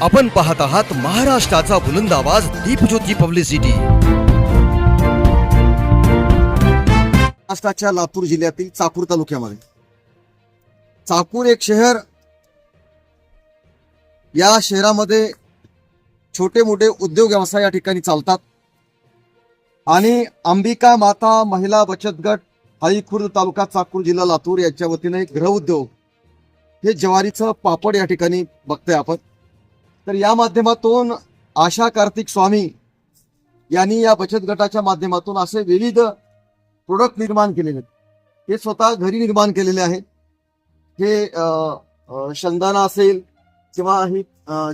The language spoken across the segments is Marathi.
आपण पाहत आहात महाराष्ट्राचा बुलंद आवाज दीपज्योती पब्लिसिटी. महाराष्ट्राच्या लातूर जिल्ह्यातील चाकूर तालुक्यामध्ये. चाकूर एक शहर. या शहरामध्ये छोटे मोठे उद्योग व्यवसाय या ठिकाणी चालतात. आणि अंबिका माता महिला बचत गट हळी तालुका चाकूर जिल्हा लातूर यांच्या वतीने एक गृह उद्योग. हे ज्वारीचं पापड या ठिकाणी बघतोय आपण. तर या माध्यमातून आशा कार्तिक स्वामी यांनी या बचत गटाच्या माध्यमातून असे विविध प्रोडक्ट निर्माण केलेले आहेत. हे स्वतः घरी निर्माण केलेले आहेत. हे शेंगदाणा असेल किंवा ही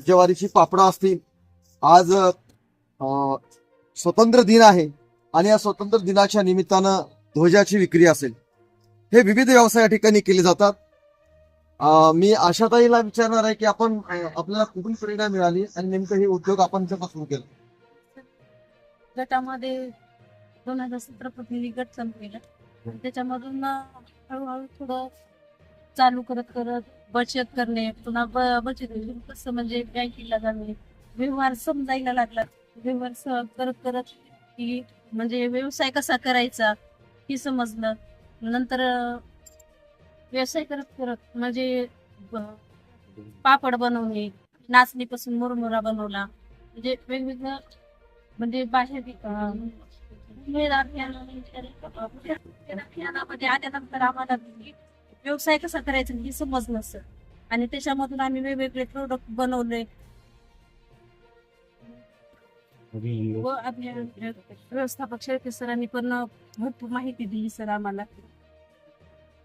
ज्वारीची पापडं असतील. आज स्वतंत्र दिन आहे आणि या स्वतंत्र दिनाच्या निमित्तानं ध्वजाची विक्री असेल. हे विविध व्यवसाय या ठिकाणी केले जातात. मी आशाताईला विचारणार आहे की आपण आपल्याला कुठून प्रेरणा मिळाली आणि नेमकं हे उद्योग आपण जेव्हा सुरू केलं? गटामध्ये दोन हजार सतरा प्रतिनिधी गट चालू केला. आणि त्याच्यामधून हळूहळू थोडं चालू करत करत बचत करणे पुन्हा बचत कसं म्हणजे बँकेला जाणे व्यवहार समजायला लागला. व्यवहार करत करत की म्हणजे व्यवसाय कसा करायचा हे समजलं. नंतर व्यवसाय करत करत म्हणजे पापड बनवणे नाचणीपासून मुरमुरा बनवला. म्हणजे वेगवेगळं म्हणजे बाहेर अभियानामध्ये आल्यानंतर आम्हाला व्यवसाय कसा करायचा हे समजलं सर आणि त्याच्यामधून आम्ही वेगवेगळे प्रोडक्ट बनवले. व अभियान व्यवस्थापक शेळके सरांनी पण भरपूर माहिती दिली सर आम्हाला.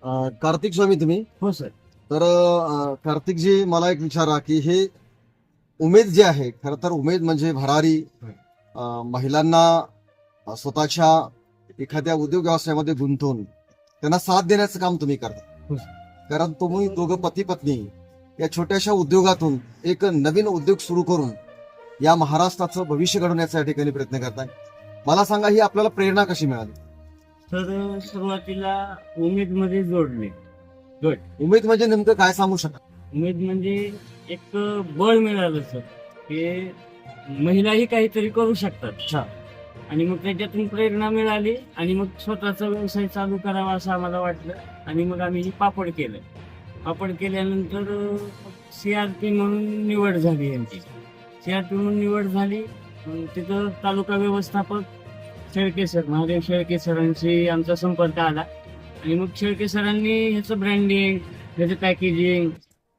अ, कार्तिक स्वामी तुम्ही? हो सर. तर अ, कार्तिकजी मला एक विचारा की हे उमेद जे आहे खर तर उमेद म्हणजे भरारी अ, महिलांना अ, स्वतःच्या एखाद्या उद्योग व्यवसायामध्ये गुंतवून त्यांना साथ देण्याचं काम तुम्ही करता. हो. कारण तुम्ही दोघं पती पत्नी या छोट्याशा उद्योगातून एक नवीन उद्योग सुरू करून या महाराष्ट्राचं भविष्य घडवण्याचा या ठिकाणी प्रयत्न करताय. मला सांगा ही आपल्याला प्रेरणा कशी मिळाली? तर सुरुवातीला उमेदमध्ये जोडले उमेद म्हणजे नेमकं काय सांगू शकता उमेद म्हणजे एक बळ मिळालं सर. की महिलाही काहीतरी करू शकतात. अच्छा. आणि मग त्याच्यातून प्रेरणा मिळाली आणि मग स्वतःचा व्यवसाय चालू करावा असं आम्हाला वाटलं. आणि मग आम्ही ही पापड केलं. पापड केल्यानंतर सी आर पी म्हणून निवड झाली यांची. सी आर पी म्हणून निवड झाली. तिथं तालुका व्यवस्थापक शेळके सर महादेव शेळके सरांशी आमचा संपर्क आला. आणि मग शेळके सरांनी ह्याचं ब्रँडिंग ह्याचं पॅकेजिंग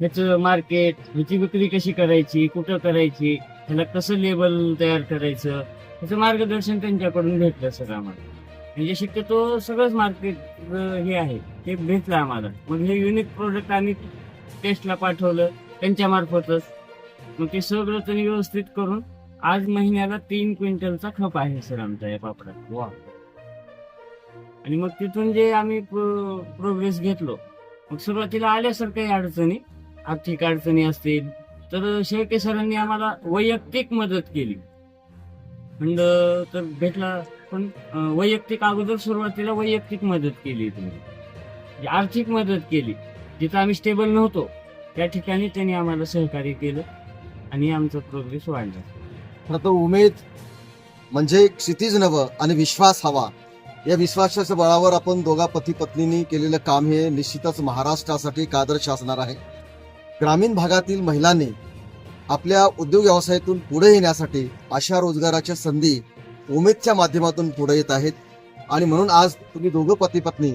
ह्याचं मार्केट ह्याची विक्री कशी करायची कुठं करायची ह्याला कसं लेबल तयार करायचं ह्याचं मार्गदर्शन त्यांच्याकडून भेटलं सर आम्हाला. म्हणजे शक्यतो सगळंच मार्केट हे आहे ते भेटलं आम्हाला. मग हे युनिक प्रोडक्ट आम्ही टेस्टला पाठवलं त्यांच्या मार्फतच. मग ते सगळं त्यांनी व्यवस्थित करून आज महिन्याला तीन क्विंटलचा खप आहे सर आमचा या पापडात. वा. आणि मग तिथून जे आम्ही प्रोग्रेस घेतलो मग सुरुवातीला आल्या सर काही अडचणी आर्थिक अडचणी असतील तर शेळके सरांनी आम्हाला वैयक्तिक मदत केली. फंड तर भेटला पण वैयक्तिक अगोदर सुरुवातीला वैयक्तिक मदत केली तुम्ही म्हणजे आर्थिक मदत केली. जिथं आम्ही स्टेबल नव्हतो त्या ठिकाणी त्यांनी आम्हाला सहकार्य केलं आणि आमचा प्रोग्रेस वाढला. तर उमेद म्हणजे क्षितिज नवं आणि विश्वास हवा. या विश्वासाच्या बळावर आपण दोघा पती पत्नींनी केलेलं काम हे निश्चितच महाराष्ट्रासाठी एक आदर्श असणार आहे. ग्रामीण भागातील महिलांनी आपल्या उद्योग व्यवसायातून पुढे येण्यासाठी अशा रोजगाराच्या संधी उमेदच्या माध्यमातून पुढे येत आहेत. आणि म्हणून आज तुम्ही दोघं पती पत्नी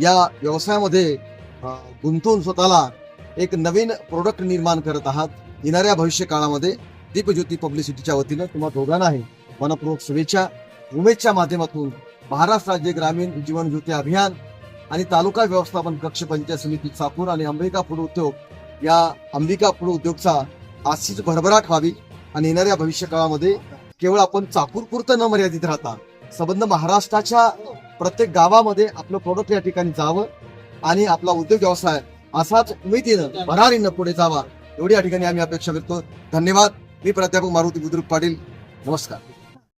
या व्यवसायामध्ये गुंतून गुंतवून स्वतःला एक नवीन प्रोडक्ट निर्माण करत आहात. येणाऱ्या भविष्य काळामध्ये दीपज्योती पब्लिसिटीच्या वतीनं तुम्हा दोघांनाही मनपूर्वक शुभेच्छा. उमेदच्या माध्यमातून महाराष्ट्र राज्य ग्रामीण जीवन ज्योती अभियान आणि तालुका व्यवस्थापन कक्ष पंचायत समिती चाकूर आणि अंबिका फूड उद्योग या अंबिका फूड उद्योगचा अशीच भरभराट व्हावी आणि येणाऱ्या भविष्य काळामध्ये केवळ आपण चाकूर पुरतं न मर्यादित राहता संबंध महाराष्ट्राच्या प्रत्येक गावामध्ये आपलं प्रोडक्ट या ठिकाणी जावं आणि आपला उद्योग व्यवसाय असाच उमेदीनं भरारीनं पुढे जावा एवढी या ठिकाणी आम्ही अपेक्षा करतो. धन्यवाद. मी प्राध्यापक मारुती बुद्रुक पाटील. नमस्कार.